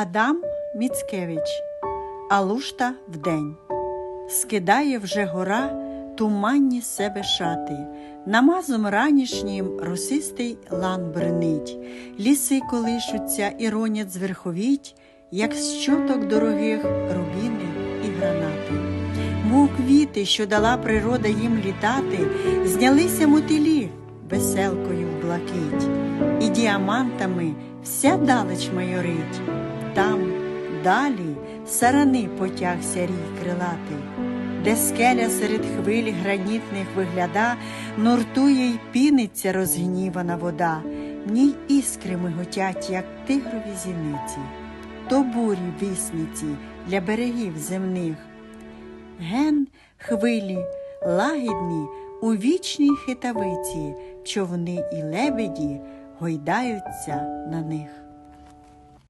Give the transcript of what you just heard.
Адам Міцкевич Алушта вдень. Скидає вже гора туманні себе шати. Намазом ранішнім росистий лан бренить, ліси колишуться і ронять зверховіть, як з чоток дорогих рубіни і гранати. Мов квіти, що дала природа їм літати, знялися мотилі веселкою в блакить, і діамантами вся далеч майорить. Там далі сарани потягся рій крилатий, де скеля серед хвиль гранітних вигляда, нуртує й піниться розгнівана вода, в ній іскри миготять, як тигрові зіниці, то бурі вісниці для берегів земних. Ген хвилі, лагідні, у вічній хитавиці, човни і лебеді гойдаються на них.